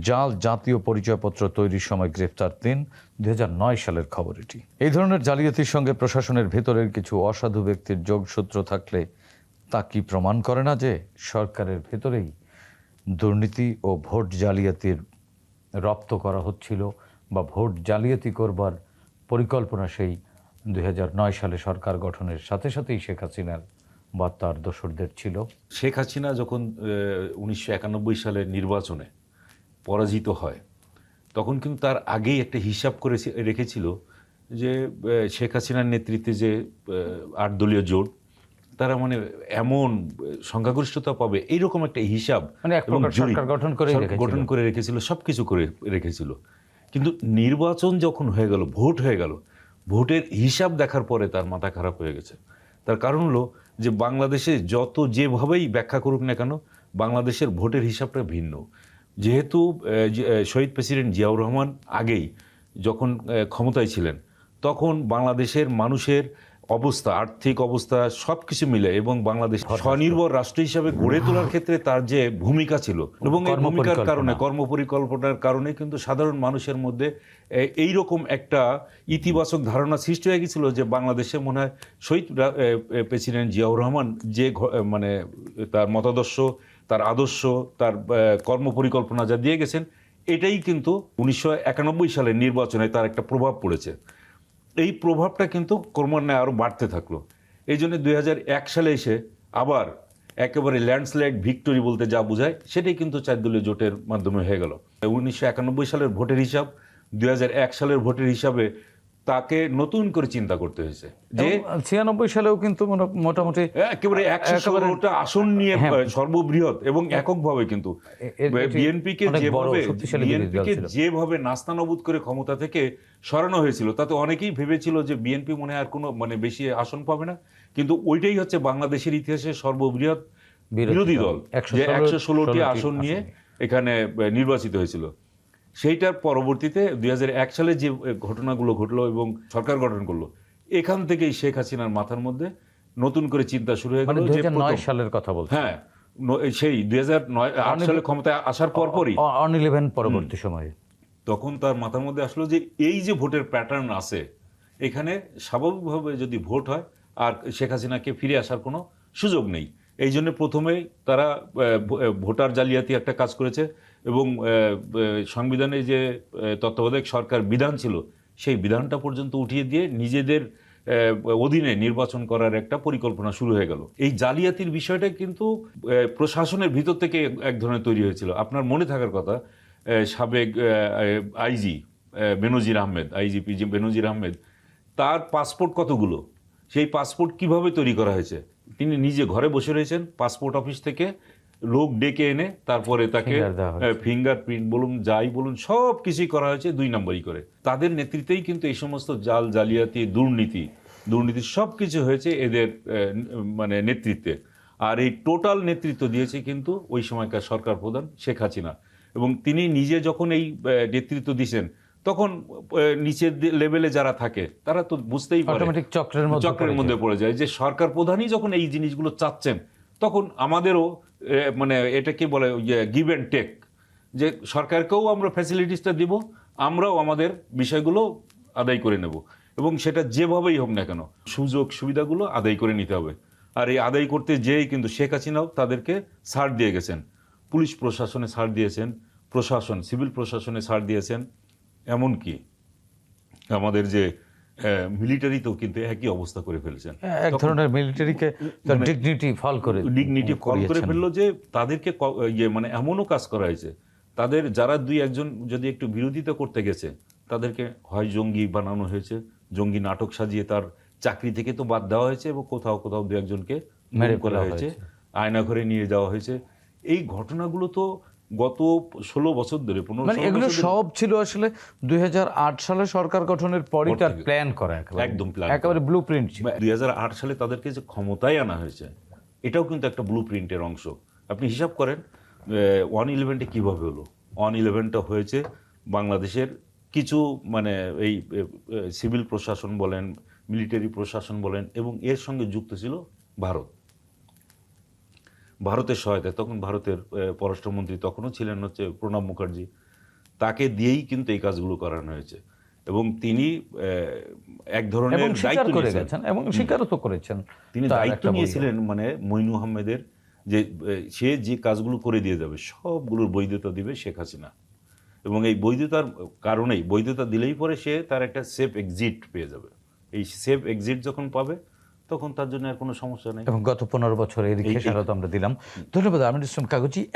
জাল জাতীয় পরিচয়পত্র তৈরির সময় গ্রেফতার তিন, দুই সালের খবর এটি। এই ধরনের জালিয়াতির সঙ্গে প্রশাসনের ভেতরের কিছু অসাধু ব্যক্তির যোগসূত্র থাকলে তা কি প্রমাণ করে না যে সরকারের ভেতরেই দুর্নীতি ও ভোট জালিয়াতির রপ্ত করা হচ্ছিল বা ভোট জালিয়াতি করবার পরিকল্পনা সেই দুই হাজার নয় সালে সরকার গঠনের সাথে সাথেই শেখ হাসিনার বা তার দোসরদের ছিল। শেখ হাসিনা যখন উনিশশো একানব্বই সালের নির্বাচনে পরাজিত হয়। তখন কিন্তু তার আগেই একটা হিসাব করে রেখেছিল যে শেখ হাসিনার নেতৃত্বে যে আট দলীয় জোট তারা মানে এমন সংখ্যাগরিষ্ঠতা পাবে এইরকম একটা হিসাব মানে গঠন রেখেছিল। গঠন করে রেখেছিল সব কিছু করে রেখেছিল। কিন্তু নির্বাচন যখন হয়ে গেল ভোট হয়ে গেল ভোটের হিসাব দেখার পরে তার মাথা খারাপ হয়ে গেছে। তার কারণ হলো যে বাংলাদেশে যত যেভাবেই ব্যাখ্যা করুক না কেন বাংলাদেশের ভোটের হিসাবটা ভিন্ন। যেহেতু শহীদ প্রেসিডেন্ট জিয়াউর রহমান আগেই যখন ক্ষমতায় ছিলেন তখন বাংলাদেশের মানুষের অবস্থা আর্থিক অবস্থা সব কিছু মিলে এবং বাংলাদেশ স্বনির্ভর রাষ্ট্র হিসাবে গড়ে তোলার ক্ষেত্রে তার যে ভূমিকা ছিল এবং এই ভূমিকার কারণে কর্মপরিকল্পনার কারণে কিন্তু সাধারণ মানুষের মধ্যে এ- এইরকম একটা ইতিবাচক ধারণা সৃষ্টি হয়ে গেছিল যে বাংলাদেশে মনে হয় শহীদ প্রেসিডেন্ট জিয়াউর রহমান যে মানে তার মতাদর্শ তার আদর্শ, তার কর্মপরিকল্পনা যা দিয়ে গেছেন, এটাই কিন্তু উনিশশো একানব্বই সালের নির্বাচনে তার একটা প্রভাব পড়েছে। এই প্রভাবটা কিন্তু ক্রমান্বয়ে আরও বাড়তে থাকল। এই জন্য দুই হাজার এক সালে এসে আবার একেবারে ল্যান্ডস্লাইড ভিক্টোরি বলতে যা বোঝায়, সেটাই কিন্তু চার দলীয় জোটের মাধ্যমে হয়ে গেল। উনিশশো একানব্বই সালের ভোটের হিসাব, দুই হাজার এক সালের ভোটের হিসাবে তাকে নতুন করে চিন্তা করতে হয়েছে। যে ছিয়ানব্বই সালেও কিন্তু মোটামুটি একেবারে একশো আসন নিয়ে হ্যাঁ। সর্ববৃহৎ এবং এককভাবে কিন্তু। বিএনপিকে যেভাবে বিএনপিকে যেভাবে নাস্তানবুদ করে ক্ষমতা থেকে সরানো হয়েছিল তাতে অনেকেই ভেবেছিল যে বিএনপি মনে হয় আর কোনো মানে বেশি আসন পাবে না। কিন্তু ওইটাই হচ্ছে বাংলাদেশের ইতিহাসে সর্ববৃহৎ বিরোধী দল। দল। 116 যে একশো ষোলোটি আসন নিয়ে এখানে নির্বাচিত হয়েছিল। সেইটার পরবর্তীতে দুই হাজার এক সালে যে ঘটনাগুলো ঘটলো এবং সরকার গঠন করল এখান থেকেই শেখ হাসিনার মাথার মধ্যে নতুন করে চিন্তা শুরু হয়ে মানে গেল দুই যে সালের কথা বলছি হ্যাঁ সেই দুই হাজার নয় সালে ক্ষমতায় আসার পরপরই। অন ইলেভেন পরবর্তী সময়ে। তখন তার মাথার মধ্যে আসলো যে এই যে ভোটের প্যাটার্ন আছে এখানে স্বাভাবিকভাবে যদি ভোট হয় আর শেখ হাসিনাকে ফিরে আসার কোনো সুযোগ নেই। এই জন্য প্রথমেই তারা ভোটার জালিয়াতি একটা কাজ করেছে এবং সংবিধানে যে তত্ত্বাবধায়ক সরকার বিধান ছিল, সেই বিধানটা পর্যন্ত উঠিয়ে দিয়ে নিজেদের অধীনে নির্বাচন করার একটা পরিকল্পনা শুরু হয়ে গেল। এই জালিয়াতির বিষয়টা কিন্তু প্রশাসনের ভিতর থেকে এক- ধরনের তৈরি হয়েছিল। আপনার মনে থাকার কথা সাবেক আইজি বেনজির আহমেদ আইজিপি বেনজির আহমেদ, তার পাসপোর্ট কতগুলো? সেই পাসপোর্ট কীভাবে তৈরি করা হয়েছে? তিনি নিজে ঘরে বসে রয়েছেন পাসপোর্ট অফিস থেকে লোক ডেকে এনে তারপরে তাকে হয়েছে। ফিঙ্গারপ্রিন্ট বলুন যাই বলুন সব কিছুই করা হয়েছে দুই নম্বরই করে। তাদের নেতৃত্বেই কিন্তু এই সমস্ত জাল জালিয়াতি দুর্নীতি দুর্নীতি সব কিছু হয়েছে এদের মানে নেতৃত্বে। আর এই টোটাল নেতৃত্ব দিয়েছে কিন্তু ওই সময়কার সরকার প্রধান শেখ হাসিনা। এবং তিনি নিজে যখন এই নেতৃত্ব দিয়েছেন তখন নিচের লেভেলে যারা থাকে তারা তো বুঝতেই পারে। চক্রের মধ্যে চক্রের পড়ে মধ্যে পড়ে যায় যে সরকার প্রধানই যখন এই জিনিসগুলো চাচ্ছেন তখন আমাদেরও মানে এটাকে বলে গিভ অ্যান্ড টেক যে সরকারকেও আমরা ফ্যাসিলিটিসটা দিব আমরাও আমাদের বিষয়গুলো আদায় করে নেব। এবং সেটা যেভাবেই হোক না কেন সুযোগ সুবিধাগুলো আদায় করে নিতে হবে। আর এই আদায় করতে যেই কিন্তু শেখ হাসিনাও তাদেরকে ছাড় দিয়ে গেছেন। পুলিশ প্রশাসনে ছাড় দিয়েছেন প্রশাসন সিভিল প্রশাসনে ছাড় দিয়েছেন। এমনকি আমাদের যে মিলিটারিতেও কিন্তু একই অবস্থা করে ফেলেছেন। এক ধরনের মিলিটারিকে ডিগনিটি ফল করে ডিগনিটি কল করে ফেলল যে তাদেরকে ইয়ে মানে এমনও কাজ করা হয়েছে তাদের যারা দুই একজন যদি একটু বিরোধিতা করতে গেছে তাদেরকে হয় জঙ্গি বানানো হয়েছে জঙ্গি নাটক সাজিয়ে তার চাকরি থেকে তো বাদ দেওয়া হয়েছে এবং কোথাও কোথাও দু একজনকে মেরে করা হয়েছে হয়েছে। আয়না ঘরে নিয়ে যাওয়া হয়েছে। এই ঘটনাগুলো তো গত ষোলো বছর ধরে পনেরো মানে এগুলো সব ছিল আসলে দুই সালে সরকার গঠনের পরই তার প্ল্যান করা একদম plan একেবারে ব্লু প্রিন্ট ছিল দুই সালে তাদেরকে যে ক্ষমতায় আনা হয়েছে এটাও কিন্তু একটা ব্লু প্রিন্টের অংশ। আপনি হিসাব করেন ওয়ান ইলেভেনটা কীভাবে হলো? ওয়ান ইলেভেনটা হয়েছে বাংলাদেশের কিছু মানে এই সিভিল প্রশাসন বলেন মিলিটারি প্রশাসন বলেন এবং এর সঙ্গে যুক্ত ছিল ভারত। ভারতের সহায়তায় তখন ভারতের পররাষ্ট্রমন্ত্রী তখনও ছিলেন হচ্ছে প্রণব মুখার্জি। তাকে দিয়েই কিন্তু এই কাজগুলো করানো হয়েছে। এবং তিনি এক ধরনের দায়িত্ব করে গেছেন এবং স্বীকারও তো করেছেন। তিনি দায়িত্ব নিয়েছিলেন মানে মইনু আহমেদের যে সে যে কাজগুলো করে দিয়ে যাবে সবগুলোর বৈধতা দিবে শেখ হাসিনা। এবং এই বৈধতার কারণেই বৈধতা দিলেই পরে সে তার একটা সেফ এক্সিট পেয়ে যাবে। এই সেফ এক্সিট যখন পাবে তখন তার জন্য আর কোনো সমস্যা নেই। এবং গত পনেরো বছর এদিকে এই- তো আমরা দিলাম। ধন্যবাদ আমির ইসলাম কাগজি।